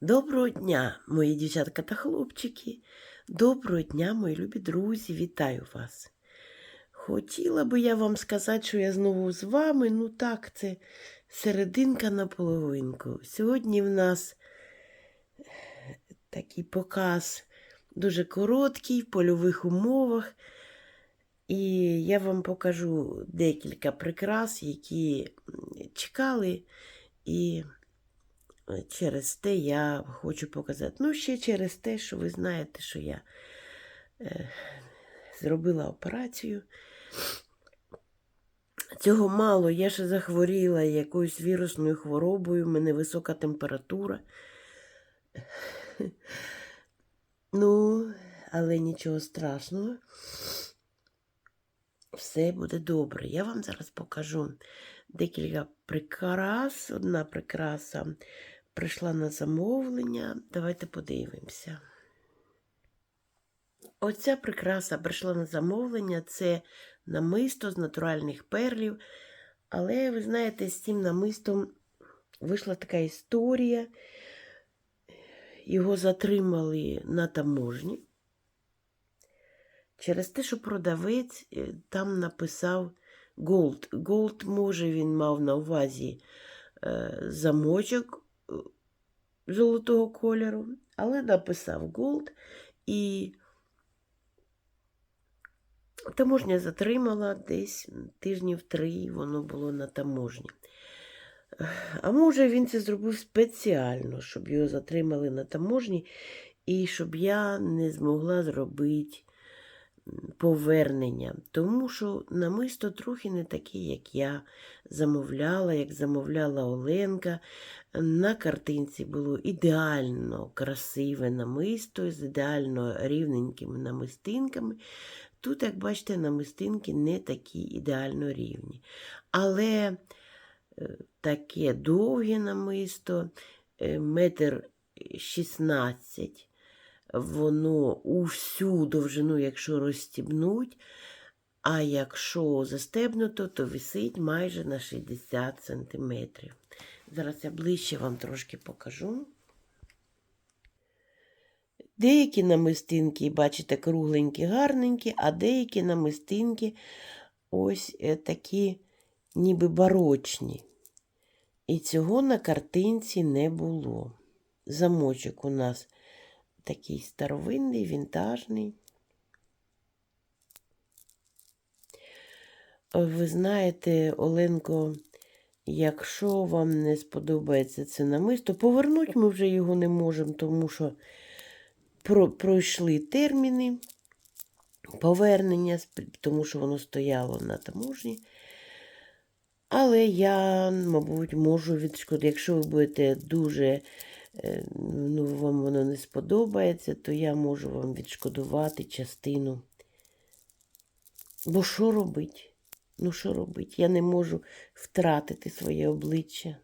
Доброго дня, мої дівчатка та хлопчики. Доброго дня, мої любі друзі, вітаю вас. Хотіла би я вам сказати, що я знову з вами. Ну так, це серединка на половинку. Сьогодні в нас такий показ дуже короткий, в польових умовах. І я вам покажу декілька прикрас, які чекали. І через те я хочу показати. Ну, ще через те, що ви знаєте, що я е, зробила операцію. Цього мало, я ще захворіла якоюсь вірусною хворобою, в мене висока температура. Ну, але нічого страшного. Все буде добре. Я вам зараз покажу декілька прикрас. Одна прикраса прийшла на замовлення. Давайте подивимося. Оця прикраса прийшла на замовлення. Це намисто з натуральних перлів. Але ви знаєте, з цим намистом вийшла така історія. Його затримали на таможні. Через те, що продавець е, там написав Gold. Gold, може, він мав на увазі е, замочок золотого кольору, але написав Gold і таможня затримала десь тижнів три, воно було на таможні. А може, він це зробив спеціально, щоб його затримали на таможні, і щоб я не змогла зробити повернення. Тому що намисто трохи не таке, як я замовляла, як замовляла Оленка. На картинці було ідеально красиве намисто з ідеально рівненькими намистинками. Тут, як бачите, намистинки не такі ідеально рівні. Але е, таке довге намисто, е, метр шістнадцять, воно у всю довжину, якщо розстібнуть, а якщо застебнуто, то висить майже на 60 см. Зараз я ближче вам трошки покажу. Деякі намистинки, бачите, кругленькі, гарненькі, а деякі намистинки ось е, такі ніби барочні. І цього на картинці не було. Замочок у нас такий старовинний, вінтажний. Ви знаєте, Оленко, якщо вам не сподобається це намисто, повернути ми вже його не можемо, тому що про- пройшли терміни повернення, тому що воно стояло на таможні. Але я, мабуть, можу відшкодувати. Якщо ви будете дуже, е, ну, вам воно не сподобається, то я можу вам відшкодувати частину. Бо що робить? Ну, що робить? Я не можу втратити своє обличчя.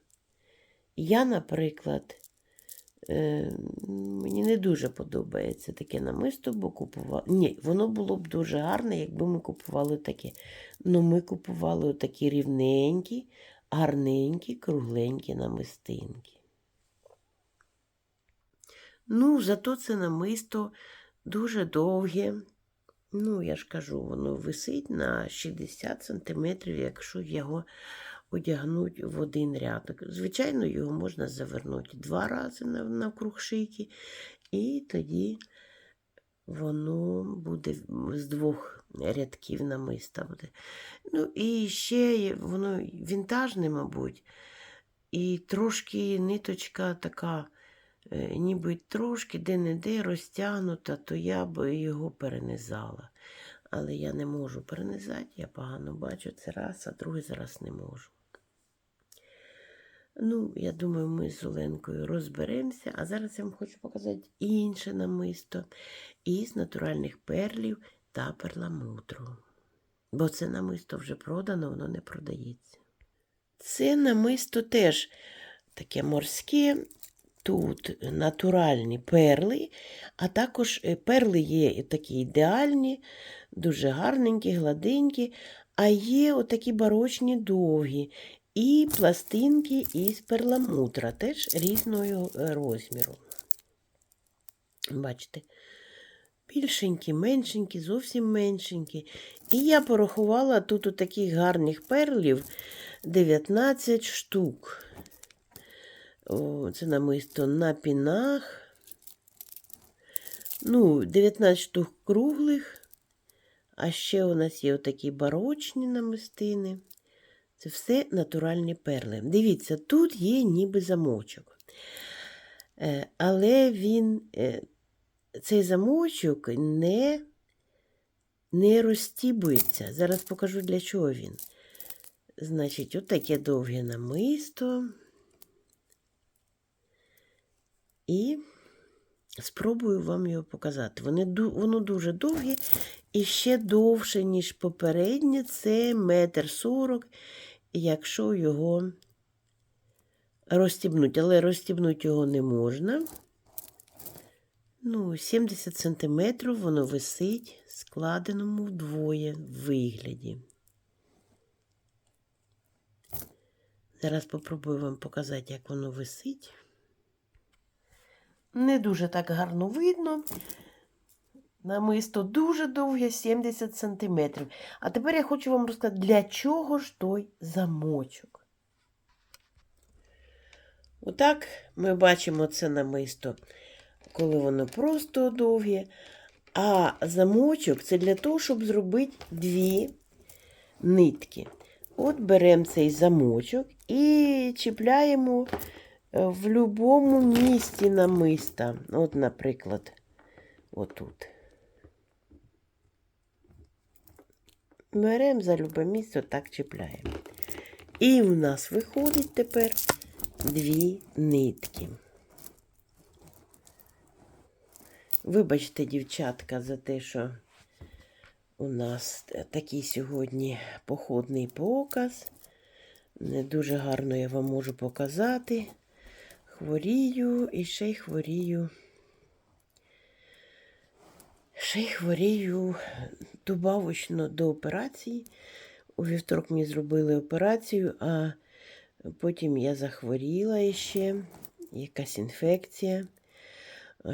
Я, наприклад, е, мені не дуже подобається таке намисто, бо купувала. Ні, воно було б дуже гарне, якби ми купували таке. Ну, ми купували такі рівненькі, гарненькі, кругленькі намистинки. Ну, зато це намисто дуже довге. Ну, я ж кажу, воно висить на 60 см, якщо його одягнуть в один ряд. Звичайно, його можна завернути два рази нав- навкруг шийки, і тоді воно буде з двох рядків намиста буде. Ну, і ще воно вінтажне, мабуть, і трошки ниточка така, ніби трошки де-не-де розтягнута, то я б його перенизала. Але я не можу перенизати, я погано бачу це раз, а другий зараз не можу. Ну, я думаю, ми з Оленкою розберемося. А зараз я вам хочу показати інше намисто із натуральних перлів та перламутру. Бо це намисто вже продано, воно не продається. Це намисто теж таке морське. Тут натуральні перли, а також е, перли є такі ідеальні, дуже гарненькі, гладенькі, а є отакі барочні довгі. І пластинки із перламутра, теж різного е, розміру. Бачите, більшенькі, меншенькі, зовсім меншенькі. І я порахувала тут у таких гарних перлів 19 штук. О, це намисто на пінах. Ну, 19 штук круглих. А ще у нас є отакі барочні намистини. Це все натуральні перли. Дивіться, тут є ніби замочок. Е, Але він, е, цей замочок не, не розстібується. Зараз покажу, для чого він. Значить, отаке довге намисто. І спробую вам його показати. Вони, воно дуже довге і ще довше, ніж попереднє, це метр сорок, якщо його розстібнуть. Але розстібнути його не можна. Ну, 70 сантиметрів воно висить складеному вдвоє вигляді. Зараз попробую вам показати, як воно висить. Не дуже так гарно видно. Намисто дуже довге, 70 сантиметрів. А тепер я хочу вам розказати, для чого ж той замочок. Отак ми бачимо це намисто, коли воно просто довге. А замочок це для того, щоб зробити дві нитки. От беремо цей замочок і чіпляємо в будь-якому місці намиста. От, наприклад, отут. Беремо за любе місце, так чіпляємо. І в нас виходить тепер дві нитки. Вибачте, дівчатка, за те, що у нас такий сьогодні походний показ. Не дуже гарно я вам можу показати. Хворію і ще й хворію. Ще й хворію добавочно до операції. У вівторок мені зробили операцію, а потім я захворіла ще, якась інфекція.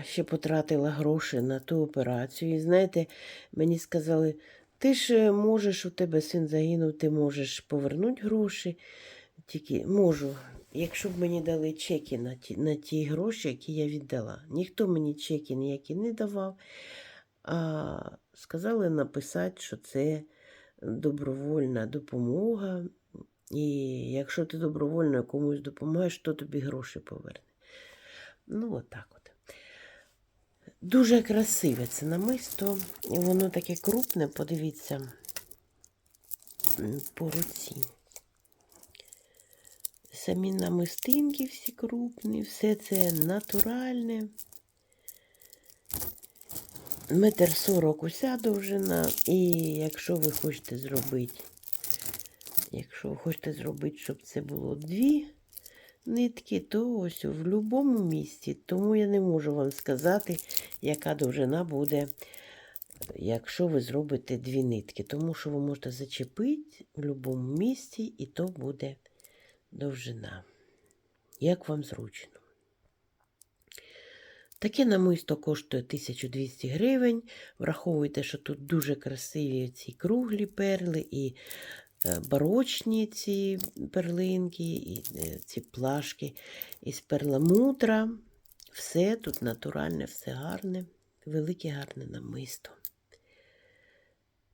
Ще потратила гроші на ту операцію. І знаєте, мені сказали, ти ж е, можеш, у тебе син загинув, ти можеш повернути гроші. Тільки можу, якщо б мені дали чеки на ті, на ті гроші, які я віддала. Ніхто мені чеки ніякі не давав, а сказали написати, що це добровольна допомога. І якщо ти добровольно комусь допомагаєш, то тобі гроші поверне. Ну, отак от. Дуже красиве це намисто. Воно таке крупне, подивіться по руці. Самі намистинки всі крупні, все це натуральне. Метр сорок уся довжина. І якщо ви хочете зробити, якщо ви хочете зробити, щоб це було дві нитки, то ось в будь-якому місці. Тому я не можу вам сказати, яка довжина буде, якщо ви зробите дві нитки. Тому що ви можете зачепити в будь-якому місці, і то буде довжина. Як вам зручно. Таке намисто коштує 1200 гривень. Враховуйте, що тут дуже красиві ці круглі перли і е, барочні ці перлинки, і е, ці плашки із перламутра. Все тут натуральне, все гарне, велике гарне намисто.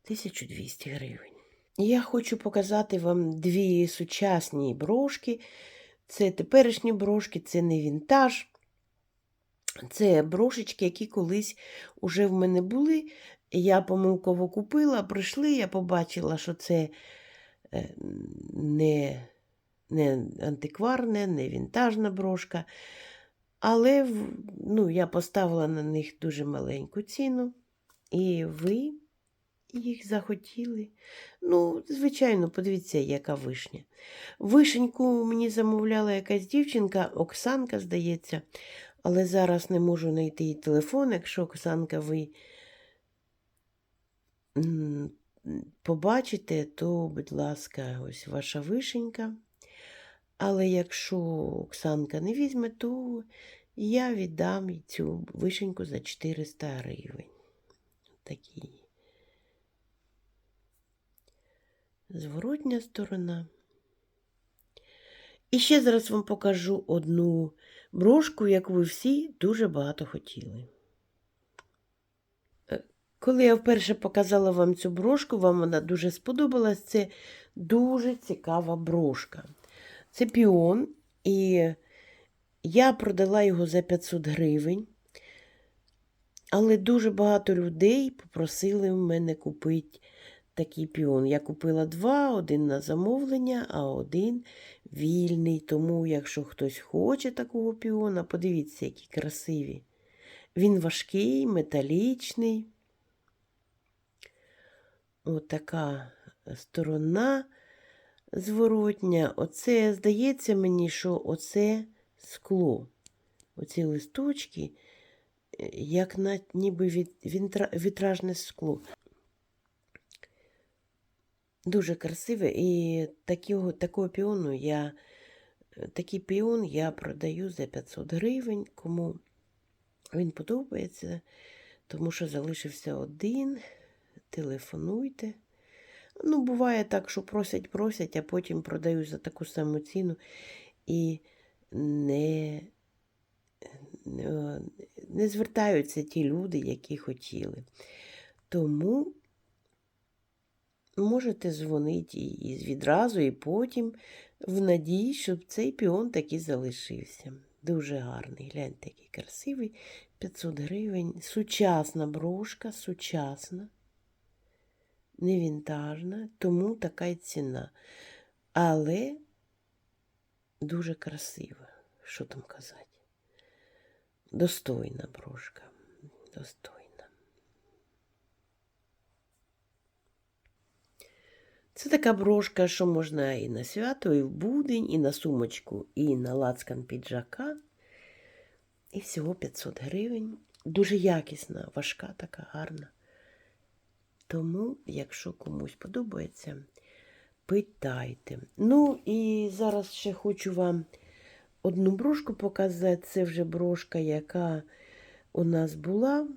1200 гривень. Я хочу показати вам дві сучасні брошки. Це теперішні брошки, це не вінтаж. Це брошечки, які колись уже в мене були. Я помилково купила, прийшли, я побачила, що це е, не, не антикварне, не вінтажна брошка. Але ну, я поставила на них дуже маленьку ціну. І ви їх захотіли. Ну, звичайно, подивіться, яка вишня. Вишеньку мені замовляла якась дівчинка, Оксанка, здається, але зараз не можу знайти її телефон. Якщо Оксанка, ви побачите, то, будь ласка, ось ваша вишенька. Але якщо Оксанка не візьме, то я віддам цю вишеньку за 400 гривень. Такі. Зворотня сторона. І ще зараз вам покажу одну брошку, яку ви всі дуже багато хотіли. Е, Коли я вперше показала вам цю брошку, вам вона дуже сподобалась. Це дуже цікава брошка. Це піон, і я продала його за 500 гривень. Але дуже багато людей попросили в мене купити такий піон. Я купила два, один на замовлення, а один вільний. Тому, якщо хтось хоче такого піона, подивіться, які красиві. Він важкий, металічний. Отака сторона зворотня. Оце, здається мені, що оце скло. Оці листочки, е, як на, ніби вітражне скло. Дуже красиве. І такого, такого піону я, такий піон я продаю за 500 гривень. Кому він подобається, тому що залишився один. Телефонуйте. Ну, буває так, що просять, просять, а потім продають за таку саму ціну і не, не, не звертаються ті люди, які хотіли. Тому можете дзвонити і відразу, і потім, в надії, щоб цей піон таки залишився. Дуже гарний. Гляньте, який красивий. 500 гривень. Сучасна брошка, сучасна не вінтажна, тому така й ціна. Але дуже красива, що там казати. Достойна брошка. Достойна. Це така брошка, що можна і на свято, і в будень, і на сумочку, і на лацкан піджака. І всього 500 гривень. Дуже якісна, важка, така гарна. Тому, якщо комусь подобається, питайте. Ну, і зараз ще хочу вам одну брошку показати. Це вже брошка, яка у нас була.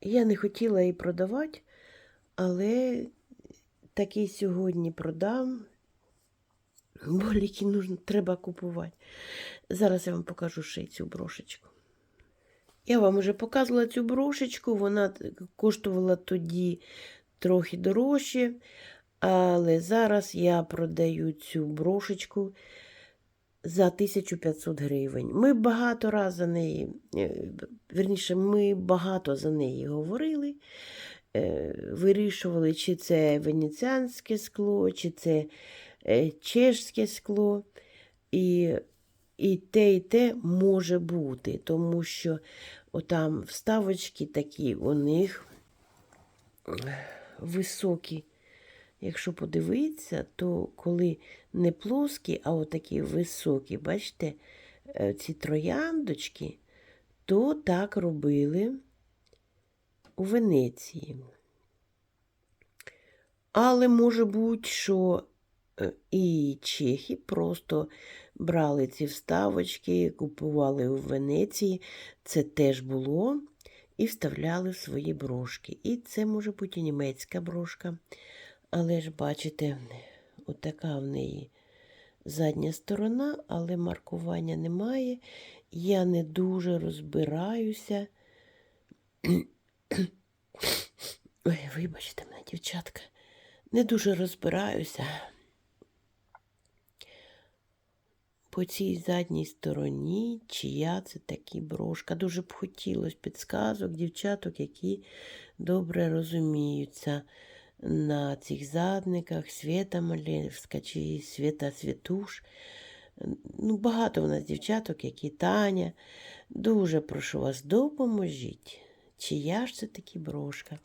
Я не хотіла її продавати, але такий сьогодні продам. Бо ліки нужно, треба купувати. Зараз я вам покажу ще цю брошечку. Я вам вже показувала цю брошечку, вона коштувала тоді трохи дорожче, але зараз я продаю цю брошечку за 1500 гривень. Ми багато раз за неї, е, верніше, ми багато за неї говорили, вирішували, чи це венеціанське скло, чи це е, чешське скло. І і те, і те може бути, тому що отам вставочки такі у них високі. Якщо подивитися, то коли не плоскі, а отакі високі, бачите, е, ці трояндочки, то так робили у Венеції. Але може бути, що е, і чехи просто брали ці вставочки, купували у Венеції, це теж було, і вставляли в свої брошки. І це може бути і німецька брошка. Але ж, бачите, отака в неї задня сторона, але маркування немає. Я не дуже розбираюся. Ой, вибачте мене, дівчатка, не дуже розбираюся. по цій задній стороні, чия це такі брошка. Дуже б хотілося підсказок, дівчаток, які добре розуміються на цих задниках, Свята Малєвська чи Свята Святуш. Ну, Багато в нас дівчаток, які Таня. Дуже прошу вас, допоможіть. Чия ж це такі брошка?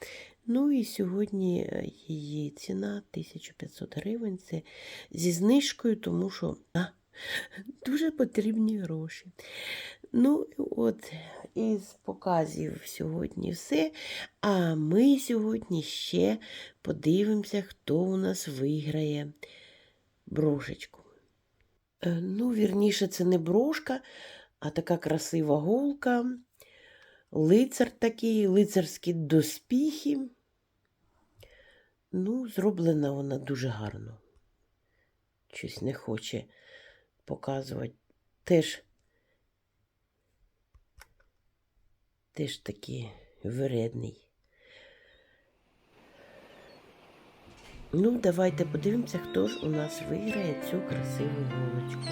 Ну і сьогодні е, її ціна 1500 гривень. Це зі знижкою, тому що. А, Дуже потрібні гроші. Ну, от, із показів сьогодні все. А ми сьогодні ще подивимося, хто у нас виграє брошечку. Е, Ну, вірніше, це не брошка, а така красива голка. Лицар такий, лицарські доспіхи. Ну, зроблена вона дуже гарно. Щось не хоче показувати. Теж, теж такий вредний. Ну, давайте подивимося, хто ж у нас виграє цю красиву голочку.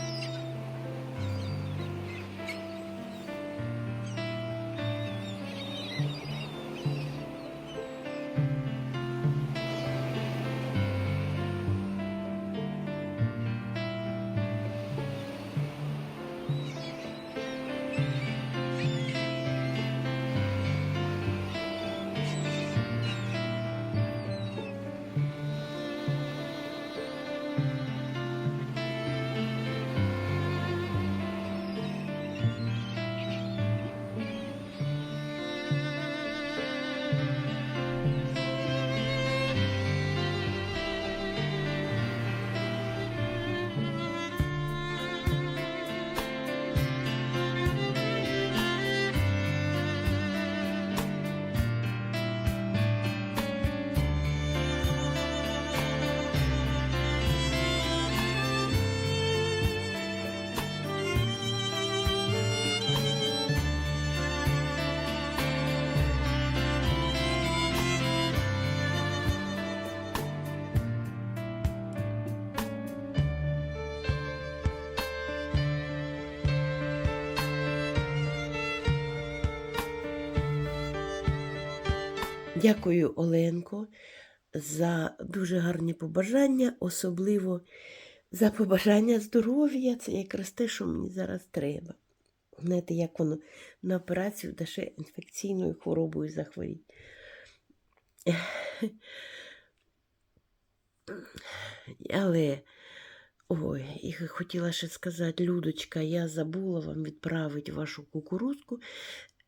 Дякую, Оленко, за дуже гарні побажання, особливо за побажання здоров'я. Це якраз те, що мені зараз треба. Знаєте, як воно на операцію ще інфекційною хворобою захворіть. Але, ой, і хотіла ще сказати, Людочка, я забула вам відправити вашу кукурузку.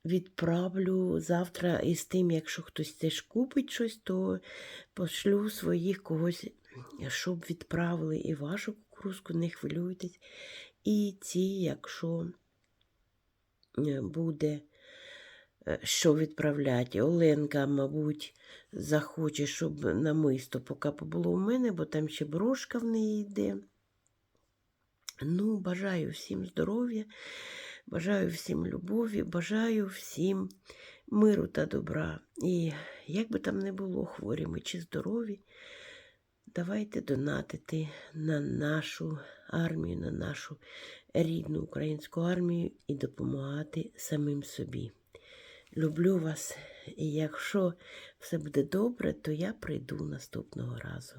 Відправлю завтра із тим, якщо хтось теж купить щось, то пошлю своїх когось, щоб відправили і вашу кукурузку, не хвилюйтесь. І ці, якщо е, буде е, що відправляти. Оленка, мабуть, захоче, щоб намисто поки побуло у мене, бо там ще брошка в неї йде. Ну, бажаю всім здоров'я, бажаю всім любові, бажаю всім миру та добра. І як би там не було хворі ми чи здорові, давайте донатити на нашу армію, на нашу рідну українську армію і допомагати самим собі. Люблю вас, і якщо все буде добре, то я прийду наступного разу.